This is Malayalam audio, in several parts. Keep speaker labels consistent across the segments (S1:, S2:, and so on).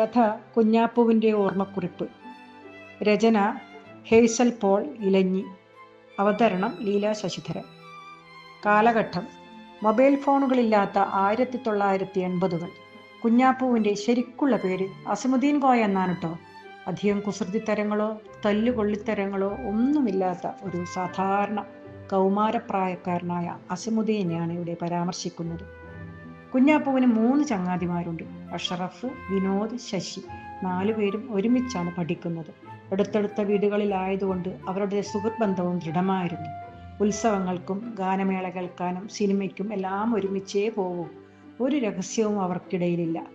S1: കഥ കുഞ്ഞാപ്പുവിന്റെ ഓർമ്മക്കുറിപ്പ്. രചന ഹേസൽ പോൾ ഇലഞ്ഞി. അവതരണം ലീല ശശിധരൻ. കാലഘട്ടം മൊബൈൽ ഫോണുകളില്ലാത്ത ആയിരത്തി തൊള്ളായിരത്തി എൺപതുകൾ കുഞ്ഞാപ്പുവിന്റെ ശരിക്കുള്ള പേര് അസമുദ്ദീൻ കോയ എന്നാണ് കേട്ടോ അധികം കുസൃതിത്തരങ്ങളോ തല്ലുകൊള്ളിത്തരങ്ങളോ ഒന്നുമില്ലാത്ത ഒരു സാധാരണ കൗമാരപ്രായക്കാരനായ അസമുദ്ദീനെയാണ് ഇവിടെ പരാമർശിക്കുന്നത്. കുഞ്ഞാപ്പുവിന് മൂന്ന് ചങ്ങാതിമാരുണ്ട്. അഷറഫ് വിനോദ് ശശി. നാലുപേരും ഒരുമിച്ചാണ് പഠിക്കുന്നത്. അടുത്തടുത്ത വീടുകളിലായതുകൊണ്ട് അവരുടെ സുഹൃത്ത് ബന്ധവും ദൃഢമായിരുന്നു. ഉത്സവങ്ങൾക്കും ഗാനമേള കേൾക്കാനും സിനിമയ്ക്കും എല്ലാം ഒരുമിച്ചേ പോകൂ ഒരു രഹസ്യവും അവർക്കിടയിലില്ല.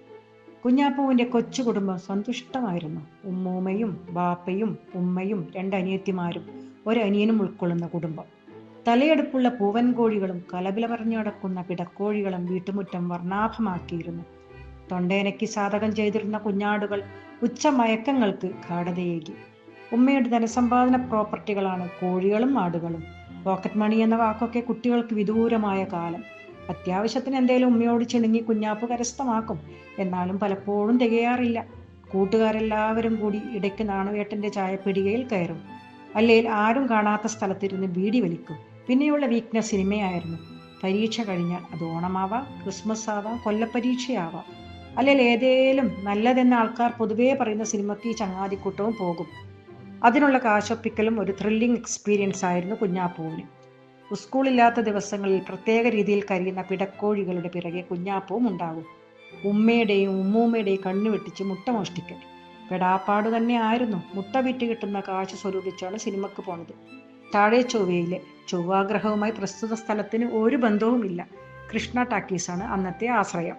S1: കുഞ്ഞാപ്പുവിന്റെ കൊച്ചു കുടുംബം സന്തുഷ്ടമായിരുന്നു. ഉമ്മൂമ്മയും ബാപ്പയും ഉമ്മയും രണ്ടനിയത്തിമാരും ഒരനിയനും ഉൾക്കൊള്ളുന്ന കുടുംബം. തലയെടുപ്പുള്ള പൂവൻ കോഴികളും കലപില പറഞ്ഞു നടക്കുന്ന പിടക്കോഴികളും വീട്ടുമുറ്റം വർണാഭമാക്കിയിരുന്നു. തൊണ്ടേനയ്ക്ക് സാധകം ചെയ്തിരുന്ന കുഞ്ഞാടുകൾ ഉച്ച മയക്കങ്ങൾക്ക് ഗാഠതയേകി ഉമ്മയുടെ ധനസമ്പാദന പ്രോപ്പർട്ടികളാണ് കോഴികളും ആടുകളും. പോക്കറ്റ് മണി എന്ന വാക്കൊക്കെ കുട്ടികൾക്ക് വിദൂരമായ കാലം. അത്യാവശ്യത്തിന് എന്തേലും ഉമ്മയോട് ചിണുങ്ങി കുഞ്ഞാപ്പ് കരസ്ഥമാക്കും. എന്നാലും പലപ്പോഴും തികയാറില്ല. കൂട്ടുകാരെല്ലാവരും കൂടി ഇടയ്ക്ക് നാണുവേട്ടന്റെ ചായപ്പിടികയിൽ കയറും. അല്ലെങ്കിൽ ആരും കാണാത്ത സ്ഥലത്തിരുന്ന് ബീഡി വലിക്കും. പിന്നെയുള്ള വീക്ക്നെസ് സിനിമയായിരുന്നു. പരീക്ഷ കഴിഞ്ഞാൽ അത് ഓണമാവാം ക്രിസ്മസ് ആവാം കൊല്ലപ്പരീക്ഷയാവാം. അല്ലെങ്കിൽ ഏതേലും നല്ലതെന്ന ആൾക്കാർ പൊതുവേ പറയുന്ന സിനിമയ്ക്ക് ഈ ചങ്ങാതിക്കൂട്ടവും പോകും. അതിനുള്ള കാശൊപ്പിക്കലും ഒരു ത്രില്ലിംഗ് എക്സ്പീരിയൻസ് ആയിരുന്നു കുഞ്ഞാപ്പൂവിന്. സ്കൂളില്ലാത്ത ദിവസങ്ങളിൽ പ്രത്യേക രീതിയിൽ കരിയുന്ന പിടക്കോഴികളുടെ പിറകെ കുഞ്ഞാപ്പവും ഉണ്ടാകും ഉമ്മയുടെയും ഉമ്മൂമ്മയുടെയും കണ്ണു വെട്ടിച്ച് മുട്ട മോഷ്ടിക്കൽ. പെടാപ്പാട് തന്നെ ആയിരുന്നു മുട്ട വിറ്റ് കിട്ടുന്ന കാശ് സ്വരൂപിച്ചാണ് സിനിമക്ക് പോണത്. താഴെ ചൊവ്വയിലെ ചൊവ്വാഗ്രഹവുമായി പ്രസ്തുത സ്ഥലത്തിന് ഒരു ബന്ധവുമില്ല കൃഷ്ണ ടാക്കീസാണ് അന്നത്തെ ആശ്രയം.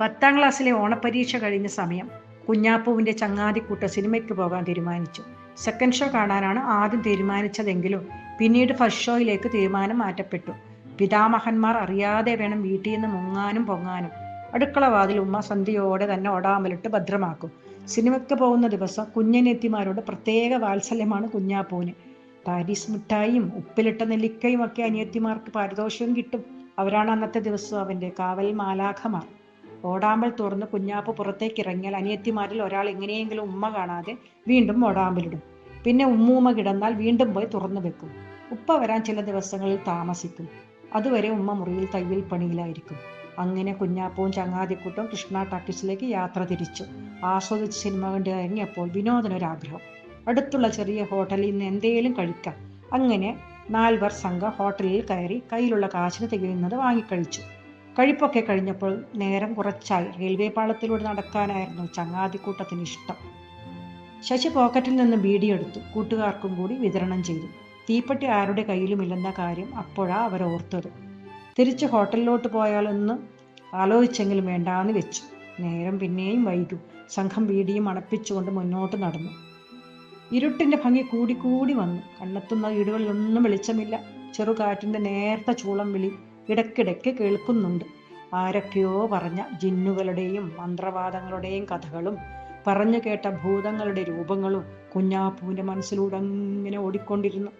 S1: പത്താം ക്ലാസ്സിലെ ഓണപരീക്ഷ കഴിഞ്ഞ സമയം കുഞ്ഞാപ്പുവിന്റെ ചങ്ങാതിക്കൂട്ട സിനിമയ്ക്ക് പോകാൻ തീരുമാനിച്ചു. സെക്കൻഡ് ഷോ കാണാനാണ് ആദ്യം തീരുമാനിച്ചതെങ്കിലും പിന്നീട് ഫസ്റ്റ് ഷോയിലേക്ക് തീരുമാനം മാറ്റപ്പെട്ടു. പിതാമഹന്മാർ അറിയാതെ വേണം വീട്ടിൽ നിന്ന് മുങ്ങാനും പൊങ്ങാനും. അടുക്കള വാതിൽ ഉമ്മ സന്ധ്യയോടെ തന്നെ ഒടാമലിട്ട് ഭദ്രമാക്കും. സിനിമയ്ക്ക് പോകുന്ന ദിവസം കുഞ്ഞനെത്തിമാരോട് പ്രത്യേക വാത്സല്യമാണ് കുഞ്ഞാപ്പൂവിന്. പാരീസ് മിഠായിയും ഉപ്പിലിട്ട നെല്ലിക്കയും ഒക്കെ അനിയത്തിമാർക്ക് പാരിതോഷവും കിട്ടും. അവരാണ് അന്നത്തെ ദിവസം അവന്റെ കാവൽ മാലാഖമാർ. ഓടാമ്പൽ തുറന്ന് കുഞ്ഞാപ്പ് പുറത്തേക്ക് ഇറങ്ങിയാൽ അനിയത്തിമാരിൽ ഒരാൾ എങ്ങനെയെങ്കിലും ഉമ്മ കാണാതെ വീണ്ടും ഓടാമ്പലിടും. പിന്നെ ഉമ്മൂമ്മ കിടന്നാൽ വീണ്ടും പോയി തുറന്നു വെക്കും. ഉപ്പ വരാൻ ചില ദിവസങ്ങളിൽ താമസിക്കും. അതുവരെ ഉമ്മ മുറിയിൽ തയ്യൽ പണിയിലായിരിക്കും. അങ്ങനെ കുഞ്ഞാപ്പവും ചങ്ങാതിക്കുട്ടും കൃഷ്ണ ടാക്കീസിലേക്ക് യാത്ര തിരിച്ചു. ആസ്വദിച്ച് സിനിമ കണ്ടിറങ്ങിയപ്പോൾ വിനോദനൊരാഗ്രഹം. അടുത്തുള്ള ചെറിയ ഹോട്ടലിൽ നിന്ന് എന്തേലും കഴിക്കാം. അങ്ങനെ നാൽവർ സംഘം ഹോട്ടലിൽ കയറി കയ്യിലുള്ള കാശിന് തികയുന്നത് വാങ്ങിക്കഴിച്ചു. കഴിപ്പൊക്കെ കഴിഞ്ഞപ്പോൾ നേരം കുറച്ചായി. റെയിൽവേ പാളത്തിലൂടെ നടക്കാനായിരുന്നു ചങ്ങാതിക്കൂട്ടത്തിന് ഇഷ്ടം. ശശി പോക്കറ്റിൽ നിന്ന് ബീഡിയെടുത്തു കൂട്ടുകാർക്കും കൂടി വിതരണം ചെയ്തു. തീപ്പെട്ടി ആരുടെ കയ്യിലുമില്ലെന്ന കാര്യം അപ്പോഴാ അവർ ഓർത്തത് തിരിച്ച് ഹോട്ടലിലോട്ട് പോയാലൊന്ന് ആലോചിച്ചെങ്കിലും വേണ്ടാന്ന് വെച്ചു. നേരം പിന്നെയും വൈകു. സംഘം ബീഡിയും അണപ്പിച്ചുകൊണ്ട് മുന്നോട്ട് നടന്നു. ഇരുട്ടിന്റെ ഭംഗി കൂടിക്കൂടി വന്നു. കണ്ണെത്തുന്ന വീടുകളിലൊന്നും വെളിച്ചമില്ല. ചെറുകാറ്റിന്റെ നേർത്ത ചൂളം വിളി ഇടയ്ക്കിടയ്ക്ക് കേൾക്കുന്നുണ്ട്. ആരൊക്കെയോ പറഞ്ഞ ജിന്നുകളുടെയും മന്ത്രവാദങ്ങളുടെയും കഥകളും പറഞ്ഞു കേട്ട ഭൂതങ്ങളുടെ രൂപങ്ങളും കുഞ്ഞാപ്പൂവിന്റെ മനസ്സിലൂടെ അങ്ങനെ ഓടിക്കൊണ്ടിരുന്നു.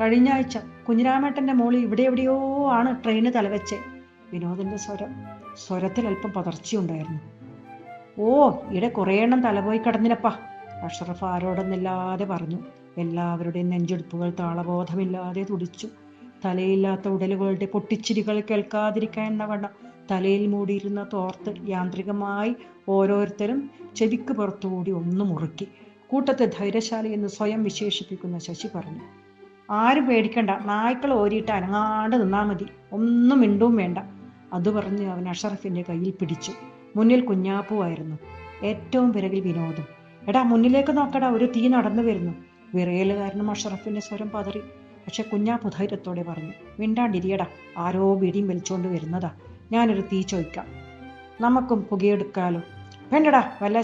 S1: കഴിഞ്ഞ ആഴ്ച കുഞ്ഞിരാമേട്ടന്റെ മോളിൽ ഇവിടെ എവിടെയോ ആണ് ട്രെയിന് തലവെച്ചേ. വിനോദിന്റെ സ്വരം സ്വരത്തിൽ അല്പം പതർച്ചയുണ്ടായിരുന്നു. ഓ ഇവിടെ കുറേ എണ്ണം തലപോയി കിടന്നിനപ്പാ. അഷറഫ് ആരോടൊന്നില്ലാതെ പറഞ്ഞു. എല്ലാവരുടെയും നെഞ്ചെടുപ്പുകൾ താളബോധമില്ലാതെ തുടിച്ചു. തലയില്ലാത്ത ഉടലുകളുടെ പൊട്ടിച്ചിരികൾ കേൾക്കാതിരിക്കാൻ എന്ന തലയിൽ മൂടിയിരുന്ന തോർത്ത് യാന്ത്രികമായി ഓരോരുത്തരും ചെവിക്ക് പുറത്തുകൂടി ഒന്ന് മുറുക്കി. കൂട്ടത്തെ ധൈര്യശാലി എന്ന് സ്വയം വിശേഷിപ്പിക്കുന്ന ശശി പറഞ്ഞു. ആരും പേടിക്കണ്ട. നായ്ക്കൾ ഓരിയിട്ട് അനങ്ങാണ്ട് നിന്നാൽ മതി. ഒന്നും മിണ്ടും വേണ്ട. അത് പറഞ്ഞ് അവൻ അഷറഫിന്റെ കയ്യിൽ പിടിച്ചു. മുന്നിൽ കുഞ്ഞാപ്പുവായിരുന്നു ഏറ്റവും പിറകിൽ വിനോദം. എടാ മുന്നിലേക്ക് നോക്കടാ ഒരു തീ നടന്നു വരുന്നു. വിറയൽ കാരണം അഷറഫിന്റെ സ്വരം പതറി. പക്ഷെ കുഞ്ഞാ ധൈര്യത്തോടെ പറഞ്ഞു മിണ്ടാണ്ടിരിയടാ ആരോ ബീഡിയും വലിച്ചോണ്ട് വരുന്നതാ. ഞാനൊരു തീ ചോദിക്കാം. നമുക്കും പുകയെടുക്കാലോ. വേണ്ടടാ വല്ല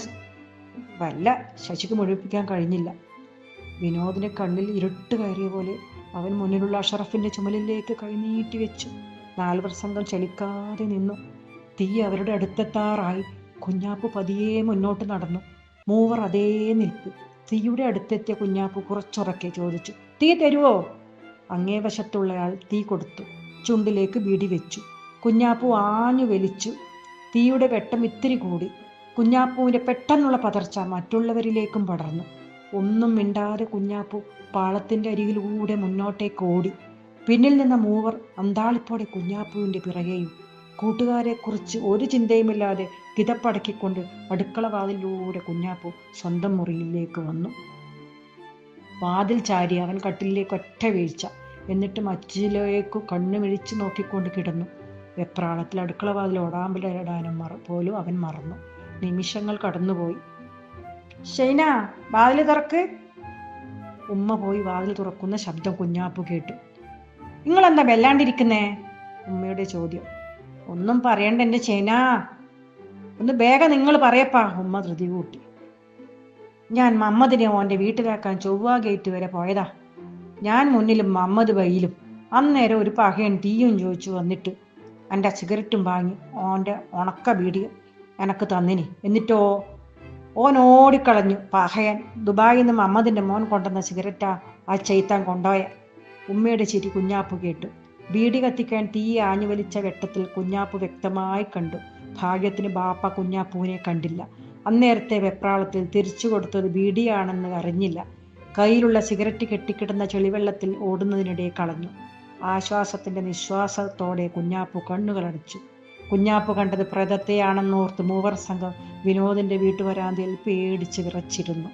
S1: വല്ല ശശിക്ക് മുഴുവിപ്പിക്കാൻ കഴിഞ്ഞില്ല. വിനോദിന്റെ കണ്ണിൽ ഇരുട്ട് കയറിയ പോലെ അവൻ മുന്നിലുള്ള അഷറഫിന്റെ ചുമലിലേക്ക് കൈനീട്ടി വെച്ചു. നാല് പ്രസംഗം ചലിക്കാതെ നിന്നു. തീ അവരുടെ അടുത്തെത്താറായി. കുഞ്ഞാപ്പ് പതിയെ മുന്നോട്ട് നടന്നു. മൂവർ അതേ നിൽപ്പ്. തീയുടെ അടുത്തെത്തിയ കുഞ്ഞാപ്പ് കുറച്ചുറക്കെ ചോദിച്ചു തീ തരുവോ? അങ്ങേ വശത്തുള്ളയാൾ തീ കൊടുത്തു ചുണ്ടിലേക്ക് ബീഡി വെച്ചു. കുഞ്ഞാപ്പു ആഞ്ഞു വലിച്ചു. തീയുടെ വെട്ടം ഇത്തിരി കൂടി. കുഞ്ഞാപ്പുവിന്റെ പെട്ടെന്നുള്ള പതർച്ച മറ്റുള്ളവരിലേക്കും പടർന്നു. ഒന്നും മിണ്ടാതെ കുഞ്ഞാപ്പു പാളത്തിന്റെ അരികിലൂടെ മുന്നോട്ടേക്ക് ഓടി. പിന്നിൽ നിന്ന മൂവർ അന്താളിപ്പോടെ കുഞ്ഞാപ്പുവിന്റെ പിറകെയും കൂട്ടുകാരെക്കുറിച്ച് ഒരു ചിന്തയുമില്ലാതെ കിതപ്പടക്കിക്കൊണ്ട് അടുക്കള വാതിലൂടെ കുഞ്ഞാപ്പു സ്വന്തം മുറിയിലേക്ക് വന്നു. വാതിൽ ചാരി അവൻ കട്ടിലേക്ക് ഒറ്റ വീഴ്ച. എന്നിട്ട് മച്ചിലേക്ക് കണ്ണുമിഴിച്ച് നോക്കിക്കൊണ്ട് കിടന്നു. വെപ്രാളത്തിൽ അടുക്കള വാതിൽ ഓടാമ്പലിടാനും മറ പോലും അവൻ മറന്നു. നിമിഷങ്ങൾ കടന്നുപോയി. ഷൈന വാതിൽ തുറക്ക്. ഉമ്മ പോയി വാതിൽ തുറക്കുന്ന ശബ്ദം കുഞ്ഞാപ്പു കേട്ടു. നിങ്ങളെന്താ വെല്ലാണ്ടിരിക്കുന്നേ ഉമ്മയുടെ ചോദ്യം. ഒന്നും പറയണ്ട എന്റെ ചേന. ഒന്ന് വേഗം നിങ്ങൾ പറയപ്പാ. ഉമ്മ ധൃതി കൂട്ടി. ഞാൻ മമ്മദിനെ ഓന്റെ വീട്ടിലാക്കാൻ ചൊവ്വ ഗേറ്റ് വരെ പോയതാ. ഞാൻ മുന്നിലും മമ്മദ് ബൈയിലും അന്നേരം ഒരു പകയൻ തീയും ചോദിച്ചു വന്നിട്ട് എന്റെ സിഗരറ്റും വാങ്ങി. ഓന്റെ ഉണക്ക ബീഡി എനക്ക് തന്നിനി. എന്നിട്ടോ? ഓൻ ഓടിക്കളഞ്ഞു. പഹയൻ ദുബായിൽ നിന്ന് മമ്മദിന്റെ മോൻ കൊണ്ടുവന്ന സിഗരറ്റാ ആ ചെയ്ത്താൻ കൊണ്ടുപോയ. ഉമ്മയുടെ ചിരി കുഞ്ഞാപ്പ് കേട്ടു. ബീഡി കത്തിക്കാൻ തീ ആഞ്ഞുവലിച്ച വെട്ടത്തിൽ കുഞ്ഞാപ്പു വ്യക്തമായി കണ്ടു. ഭാഗ്യത്തിന് ബാപ്പ കുഞ്ഞാപ്പുവിനെ കണ്ടില്ല. അന്നേരത്തെ വെപ്രാളത്തിൽ തിരിച്ചു കൊടുത്തത് ബീഡിയാണെന്ന് അറിഞ്ഞില്ല. കയ്യിലുള്ള സിഗരറ്റ് കെട്ടിക്കിടന്ന ചെളിവെള്ളത്തിൽ ഓടുന്നതിനിടെ കളഞ്ഞു. ആശ്വാസത്തിന്റെ നിശ്വാസത്തോടെ കുഞ്ഞാപ്പു കണ്ണുകളടച്ചു. കുഞ്ഞാപ്പു കണ്ടത് പ്രേതത്തെയാണെന്നോർത്ത് മൂവർ സംഘം വിനോദിന്റെ വീട്ടുവരാന്തയിൽ പേടിച്ച് വിറച്ചിരുന്നു.